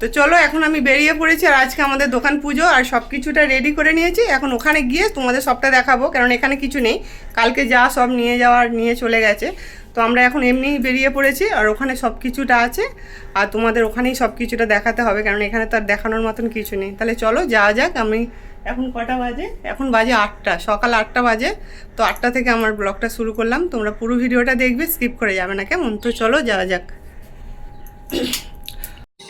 তো চলো, এখন আমি বেরিয়ে পড়েছি আর আজকে আমাদের দোকান পুজো আর সব কিছুটা রেডি করে নিয়েছি। এখন ওখানে গিয়ে তোমাদের সবটা দেখাবো, কারণ এখানে কিছু নেই। কালকে যা সব নিয়ে যাওয়ার, নিয়ে চলে গেছে। তো আমরা এখন এমনিই বেরিয়ে পড়েছি আর ওখানে সব কিছুটা আছে। আর তোমাদের ওখানেই সব কিছুটা দেখাতে হবে, কারণ এখানে তো আর দেখানোর মতন কিছু নেই। তাহলে চলো, যাওয়া যাক। আমি এখন কটা বাজে? এখন বাজে আটটা, সকাল আটটা বাজে। তো আটটা থেকে আমার ব্লগটা শুরু করলাম। তোমরা পুরো ভিডিওটা দেখবে স্কিপ করে যাবে না, কেমন? তো চলো, যাওয়া যাক।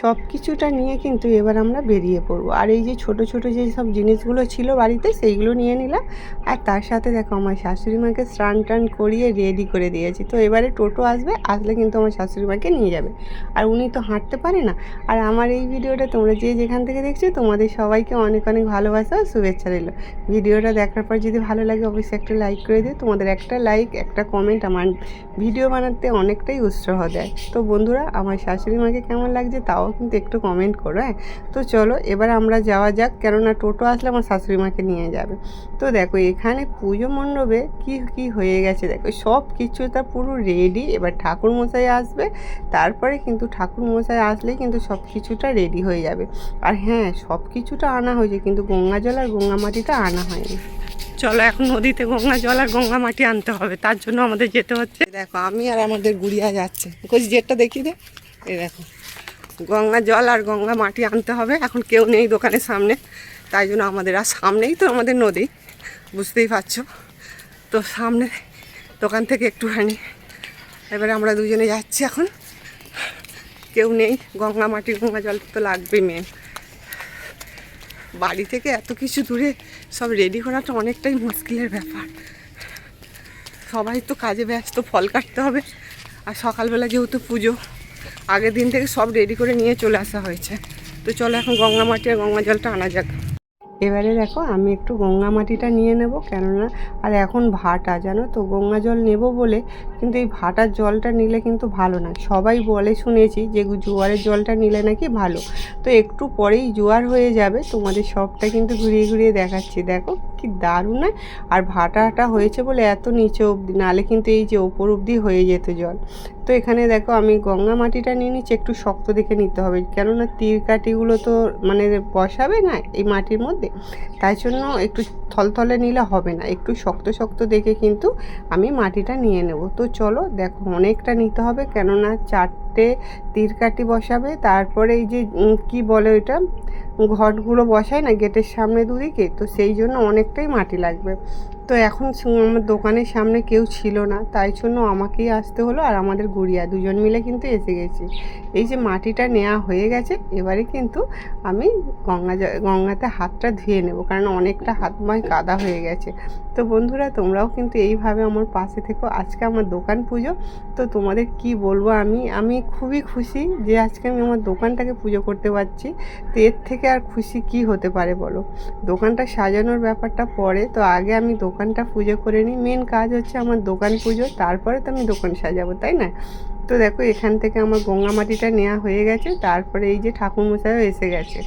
সব কিছুটা নিয়ে কিন্তু এবার আমরা বেরিয়ে পড়ব। আর এই যে ছোট ছোট যে সব জিনিসগুলো ছিল বাড়িতে, সেইগুলো নিয়ে নিলাম। আর তার সাথে দেখো আমার শাশুড়ি মাকে স্নান টান করিয়ে রেডি করে দিয়েছি। তো এবারে টোটো আসবে, আসলে কিন্তু আমার শাশুড়ি মাকে নিয়ে যাবে। আর উনি তো হাঁটতে পারে না। আর আমার এই ভিডিওটা তোমরা যে যেখান থেকে দেখছ, তোমাদের সবাইকে অনেক অনেক ভালোবাসা ও শুভেচ্ছা রইল। ভিডিওটা দেখার পর যদি ভালো লাগে, অবশ্যই একটা লাইক করে দিও। তোমাদের একটা লাইক একটা কমেন্ট আমার ভিডিও বানাতে অনেকটাই উৎসাহ দেয়। তো বন্ধুরা, আমার শাশুড়ি মাকে কেমন লাগছে, তাও কিন্তু একটু কমেন্ট করো হ্যাঁ? তো চলো এবার আমরা যাওয়া যাক কেননা টোটো আসলে আমার শাশুড়ি মাকে নিয়ে যাবে। তো দেখো এখানে পুজো মণ্ডপে কি কি হয়ে গেছে? দেখো সব কিছুটা পুরো রেডি এবার ঠাকুর মশাই আসবে তারপরে কিন্তু ঠাকুর মশাই আসলেই কিন্তু সব কিছুটা রেডি হয়ে যাবে। আর হ্যাঁ সব কিছুটা আনা হয়েছে কিন্তু গঙ্গা জল আর গঙ্গা মাটিটা আনা হয়নি। চলো এখন নদীতে গঙ্গা জল আর গঙ্গা মাটি আনতে হবে তার জন্য আমাদের যেতে হচ্ছে। দেখো আমি আর আমাদের গুড়িয়া যাচ্ছে। কোচ জেটটা দেখি দে। এই দেখো। গঙ্গা জল আর গঙ্গা মাটি আনতে হবে। এখন কেউ নেই দোকানের সামনে। তাই জন্য আমাদের আর সামনেই তো আমাদের নদী। বুঝতেই পারছ? তো সামনে দোকান থেকে একটুখানি। এবারে আমরা দুজনে যাচ্ছি এখন। কেউ নেই। গঙ্গা মাটি, গঙ্গা জল তো লাগবেই মেন বাড়ি থেকে এত কিছু দূরে সব রেডি করাটা অনেকটাই মুশকিলের ব্যাপার। সবাই তো কাজে ব্যস্ত, ফল কাটতে হবে। আর সকালবেলা যেহেতু পুজো আগের দিন থেকে সব রেডি করে নিয়ে চলে আসা হয়েছে। তো চলো এখন গঙ্গা মাটি আর গঙ্গা জলটা আনা যাক। এবারে দেখো, আমি একটু গঙ্গা মাটিটা নিয়ে নেব, কেননা আর এখন ভাটা, জানো তো? গঙ্গা জল নেব বলে কিন্তু এই ভাটার জলটা নিলে কিন্তু ভালো না। সবাই বলে শুনেছি যে জোয়ারের জলটা নিলে নাকি ভালো। তো একটু পরেই জোয়ার হয়ে যাবে, তোমাদের সবটা কিন্তু ঘুরিয়ে ঘুরিয়ে দেখাচ্ছি। দেখো কি দারুণ না আর ভাটাটা হয়েছে বলে এত নিচে অবধি, নালে কিন্তু এই যে ওপর অবধি হয়ে যেত জল। তো এখানে দেখো আমি গঙ্গা মাটিটা নিয়ে নিচ্ছি, একটু শক্ত দেখে নিতে হবে। কেননা তীর কাঠিগুলো তো মানে বসাবে না এই মাটির মধ্যে। তাই জন্য একটু থলথলে নিলে হবে না। একটু শক্ত শক্ত দেখে কিন্তু আমি মাটিটা নিয়ে নেব। তো চলো দেখো অনেকটা নিতে হবে, কেননা চারটে তীর কাঠি বসাবে, তারপরে এই যে কি বলে ওইটা ঘটগুলো বসায় না, গেটের সামনে দুদিকে, তো সেই জন্য অনেকটাই মাটি লাগবে। তো এখন আমার দোকানের সামনে কেউ ছিল না। তাই জন্য আমাকেই আসতে হলো আর আমাদের গুড়িয়া দুজন মিলে কিন্তু এসে গেছি। এই যে মাটিটা নেওয়া হয়ে গেছে, এবারে কিন্তু আমি গঙ্গা গঙ্গাতে হাতটা ধুয়ে নেব, কারণ অনেকটা হাত মায় কাদা হয়ে গেছে। তো বন্ধুরা, তোমরাও কিন্তু এইভাবে আমার পাশে থেকো। আজকে আমার দোকান পুজো, তো তোমাদের কি বলব আমি? আমি খুবই খুশি যে আজকে আমি আমার দোকানটাকে পুজো করতে পারছি। তো এর থেকে আর খুশি কি হতে পারে বলো? দোকানটা সাজানোর ব্যাপারটা পরে। তো আগে আমি দোকানটা পুজো করে নিই। মেন কাজ হচ্ছে আমার দোকান পুজো, তারপরে তো আমি দোকান সাজাবো, তাই না? তো দেখো, এখান থেকে আমার গঙ্গা মাটিটা নেওয়া হয়ে গেছে, তারপরে এই যে ঠাকুরমশাইও এসে গেছে।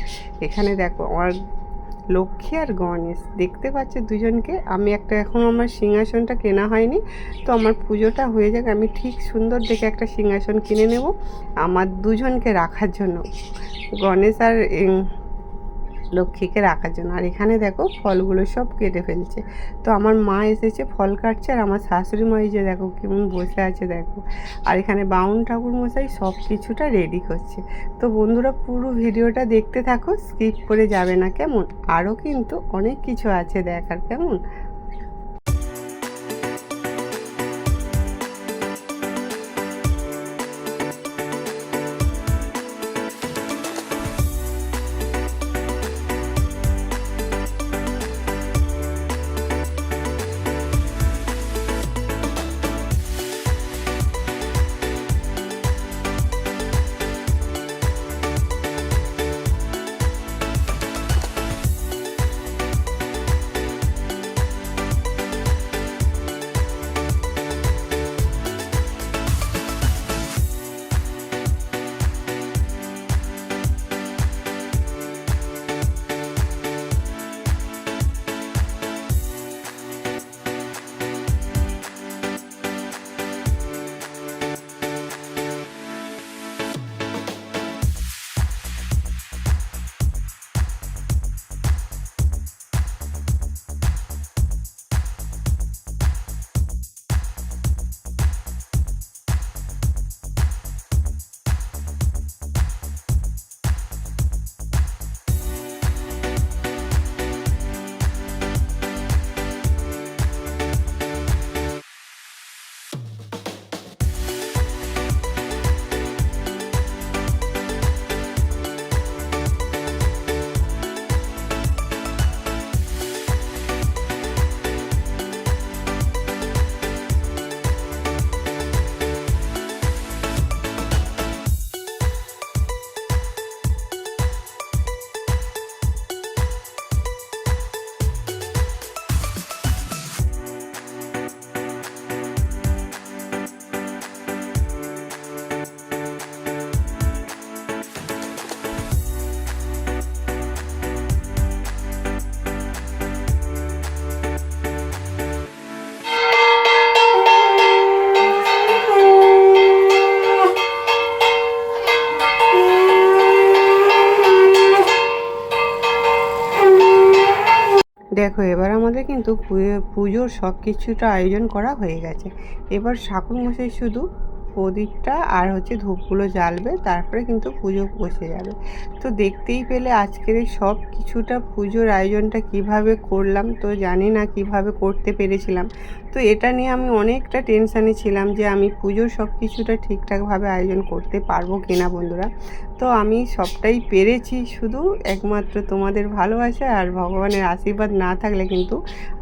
এখানে দেখো, আমার লক্ষ্মী আর গণেশ, দেখতে পাচ্ছে দুজনকে? আমি একটা এখন আমার সিংহাসনটা কেনা হয়নি, তো আমার পুজোটা হয়ে যাক, আমি ঠিক সুন্দর দেখে একটা সিংহাসন কিনে নেব। আমার দুজনকে রাখার জন্য। গণেশ আর লক্ষ্মীকে রাখার জন্য। আর এখানে দেখো ফলগুলো সব কেটে ফেলছে। তো আমার মা এসেছে, ফল কাটছে, আর আমার শাশুড়ি মা যে দেখো কেমন বসে আছে দেখো। আর এখানে বাউন ঠাকুর মশাই সব কিছুটা রেডি করছে। তো বন্ধুরা পুরো ভিডিওটা দেখতে থাকো স্কিপ করে যাবে না কেমন? আরও কিন্তু অনেক কিছু আছে দেখার, কেমন? আমাদের কিন্তু পুজোর সব কিছুটা আয়োজন করা হয়ে গেছে। এবার ঠাকুরমশাই শুধু প্রদীপটা আর হচ্ছে ধূপগুলো জ্বালবে, তারপরে কিন্তু পুজো বসে যাবে। তো দেখতেই পেলে আজকের এই সব কিছুটা পুজোর আয়োজনটা কীভাবে করলাম, তো জানি না কীভাবে করতে পেরেছিলাম। তো এটা নিয়ে আমি অনেকটা টেনশানে ছিলাম যে আমি পুজোর সব কিছুটা ঠিকঠাকভাবে আয়োজন করতে পারব কিনা বন্ধুরা। তো আমি সবটাই পেরেছি, শুধু একমাত্র তোমাদের ভালোবাসা আর ভগবানের আশীর্বাদ না থাকলে কিন্তু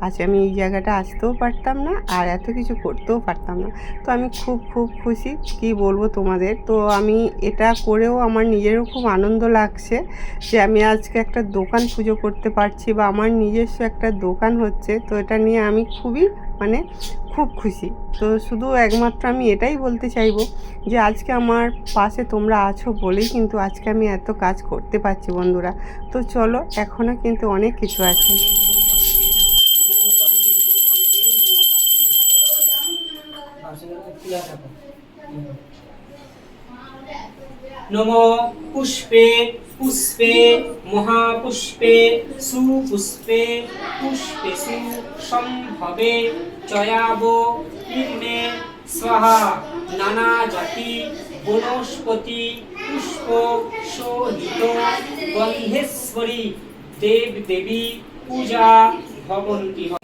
আজ আমি এই জায়গাটা আসতেও পারতাম না আর এত কিছু করতেও পারতাম না। তো আমি খুব খুব খুশি, কি বলব তোমাদের? তো আমি এটা করেও আমার নিজেরও খুব আনন্দ লাগছে যে আমি আজকে একটা দোকান পুজো করতে পারছি বা আমার নিজস্ব একটা দোকান হচ্ছে। তো এটা নিয়ে আমি খুবই মানে খুব খুশি। তো শুধু একমাত্র আমি এটাই বলতে চাইব যে আজকে আমার পাশে তোমরা আছো বলেই কিন্তু আজকে আমি এত কাজ করতে পারছি বন্ধুরা। তো চলো এখনও কিন্তু অনেক কিছু আছে। নম পুষ্পে পুষ্পে, মহাপুষ্পে, সুপুষ্পে, পুষ্পে সু সম্ভবে চয়াব কীর্ণে স্বাহা, নানা জাতি, বনস্পতি, পুষ্প শোহিত, গন্ধেশ্বরী দেব দেবী পূজা ভবন্তি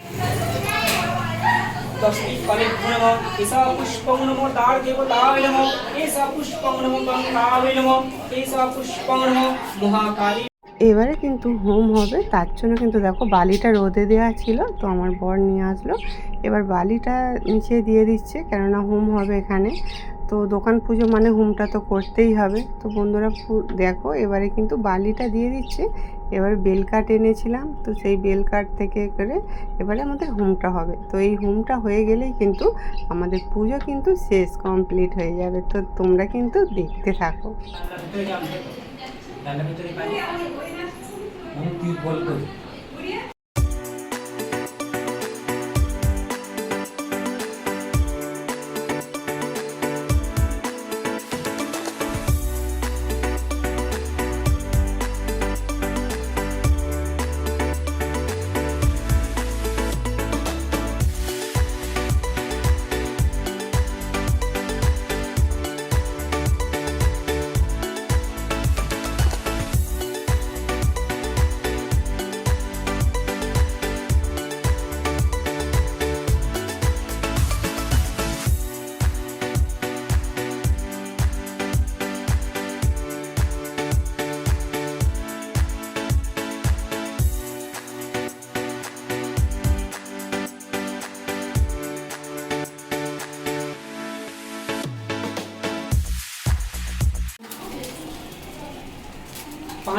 এবারে কিন্তু হোম হবে, তার জন্য কিন্তু দেখো বালিটা রোদে দেওয়া ছিল, তো আমার বর নিয়ে আসলো। এবার বালিটা নিচে দিয়ে দিচ্ছে, কেননা হোম হবে এখানে। তো দোকান পুজো মানে হোমটা তো করতেই হবে। তো বন্ধুরা দেখো এবারে কিন্তু বালিটা দিয়ে দিচ্ছে। এবারে বেল কাঠ এনেছিলাম, তো সেই বেল কাঠ থেকে করে এবারে আমাদের হোমটা হবে। তো এই হোমটা হয়ে গেলেই কিন্তু আমাদের পুজো কিন্তু শেষ কমপ্লিট হয়ে যাবে। তো তোমরা কিন্তু দেখতে থাকো।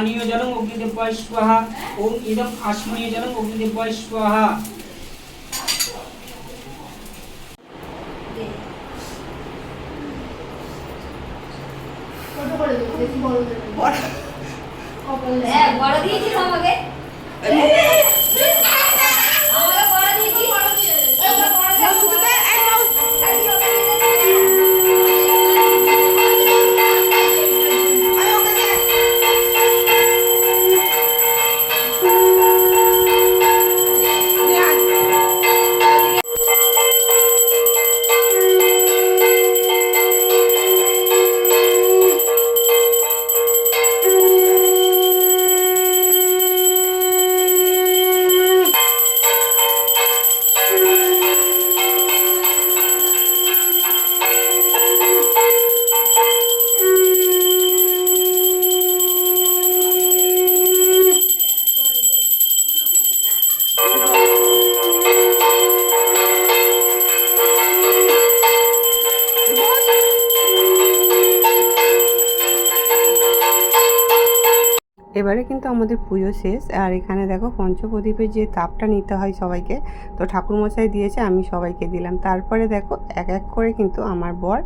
পানীয় জলম অগ্নিদেবায় স্বাহা। ওম ইদম আসমনীয় জলম অগ্নিদেবায় স্বাহা। বড় এবারে কিন্তু আমাদের পুজো শেষ, আর এখানে দেখো পঞ্চপ্রদীপের যে তাপটা নিতে হয় সবাইকে, তো ঠাকুরমশাই দিয়েছে, আমি সবাইকে দিলাম। তারপরে দেখো এক এক করে কিন্তু আমার বর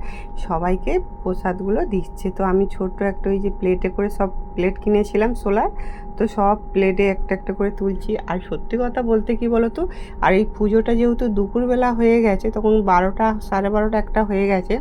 সবাইকে প্রসাদগুলো দিচ্ছে। তো আমি ছোট্ট একটা ওই যে প্লেটে করে সব প্লেট কিনেছিলাম সোলার, তো সব প্লেটে একটা একটা করে তুলছি। আর সত্যি কথা বলতে কি বলো তো আর এই পুজোটা যেহেতু দুপুরবেলা হয়ে গেছে, তখন বারোটা, সাড়ে বারোটা একটা হয়ে গেছে।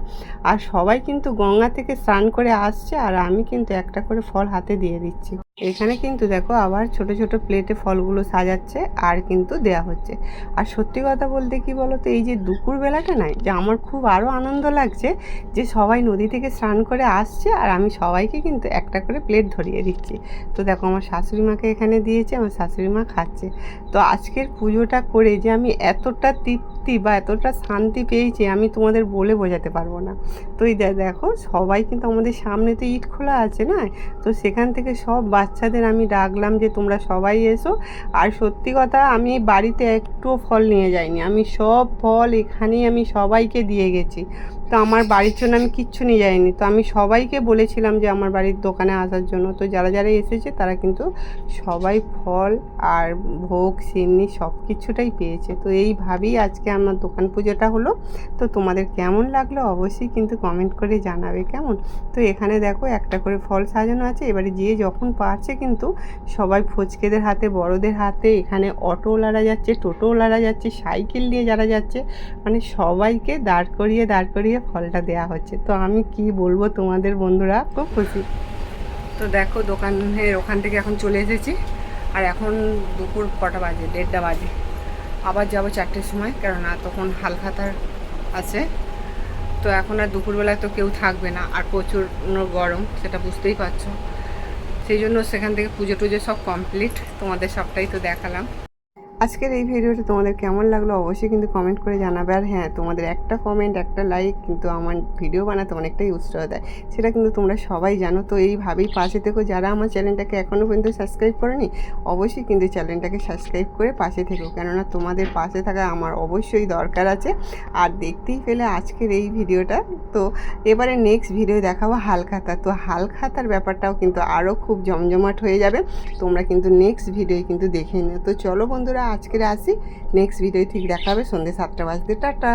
আর সবাই কিন্তু গঙ্গা থেকে স্নান করে আসছে, আর আমি কিন্তু একটা করে ফল হাতে দিয়ে দিচ্ছি। এখানে কিন্তু দেখো আবার ছোট ছোট প্লেটে ফলগুলো সাজাচ্ছে, আর কিন্তু দেয়া হচ্ছে। আর সত্যি কথা বলতে কি বলো তো এই যে দুপুরবেলাটা নাই, যে আমার খুব আরও আনন্দ লাগছে যে সবাই নদী থেকে স্নান করে আসছে, আর আমি সবাইকে কিন্তু একটা করে প্লেট ধরিয়ে দিচ্ছি। তো দেখো, আমার শাশুড়ি মাকে এখানে দিয়েছে, আমার শাশুড়ি মা খাচ্ছে। তো আজকের পুজোটা করে যে আমি এতটা তৃপ্তি বা এতটা শান্তি পেয়েছি, আমি তোমাদের বলে বোঝাতে পারব না। তো এই দেখো, সবাই কিন্তু আমাদের সামনে তো ইট খোলা আছে না? তো সেখান থেকে সব বাচ্চাদের আমি ডাকলাম যে, তোমরা সবাই এসো। আর সত্যি কথা, আমি বাড়িতে একটুও ফল নিয়ে যাইনি। আমি সব ফল এখানেই আমি সবাইকে দিয়ে গেছি। তো আমার বাড়ির জন্য আমি কিচ্ছু নিয়ে যাইনি। তো আমি সবাইকে বলেছিলাম যে আমার বাড়ির দোকানে আসার জন্য। তো যারা যারা এসেছে তারা কিন্তু সবাই ফল আর ভোগ, সিন্নি সব কিছুটাই পেয়েছে। তো এইভাবেই আজকে আমার দোকান পুজোটা হলো। তো তোমাদের কেমন লাগল অবশ্যই কিন্তু কমেন্ট করে জানাবে, কেমন? তো এখানে দেখো একটা করে ফল সাজানো আছে। এবারে যে যখন পাচ্ছে কিন্তু সবাই ফচকেদের হাতে, বড়দের হাতে, এখানে অটোওয়ালারা যাচ্ছে টোটোওয়ালারা যাচ্ছে, সাইকেল নিয়ে যারা যাচ্ছে মানে সবাইকে দাঁড় করিয়ে দাঁড় করিয়ে ফলটা দেওয়া হচ্ছে। তো আমি কি বলব তোমাদের বন্ধুরা? খুব খুশি। তো দেখো দোকানের ওখান থেকে এখন চলে এসেছি। আর এখন দুপুর কটা বাজে? দেড়টা বাজে। আবার যাব চারটের সময়, কেননা তখন হালখাতার আছে। তো এখন আর দুপুরবেলায় তো কেউ থাকবে না। আর প্রচুর গরম, সেটা বুঝতেই পারছ। সেই জন্য সেখান থেকে পুজো টুজো সব কমপ্লিট তোমাদের সবটাই তো দেখালাম। আজকের এই ভিডিওটা তোমাদের কেমন লাগল অবশ্যই কিন্তু কমেন্ট করে জানাবে। আর হ্যাঁ তোমাদের একটা কমেন্ট একটা লাইক কিন্তু আমার ভিডিও বানাতে অনেকটাই উৎসাহ দেয়। সেটা কিন্তু তোমরা সবাই জানো। তো এইভাবেই পাশে থেকো। যারা আমার চ্যানেলটাকে এখনও পর্যন্ত সাবস্ক্রাইব করেনি, অবশ্যই কিন্তু চ্যানেলটাকে সাবস্ক্রাইব করে পাশে থেকো। কেননা তোমাদের পাশে থাকা আমার অবশ্যই দরকার আছে। আর দেখতেই পেলে আজকের এই ভিডিওটা। তো এবারে নেক্সট ভিডিও দেখাবো হালখাতা। তো হালখাতার ব্যাপারটাও কিন্তু আরও খুব জমজমাট হয়ে যাবে। তোমরা কিন্তু নেক্সট ভিডিও কিন্তু দেখে নিও। তো চলো বন্ধুরা আজকের আসি নেক্সট ভিডিও ঠিক দেখাবে সন্ধ্যে সাতটা বাজতে। টাটা!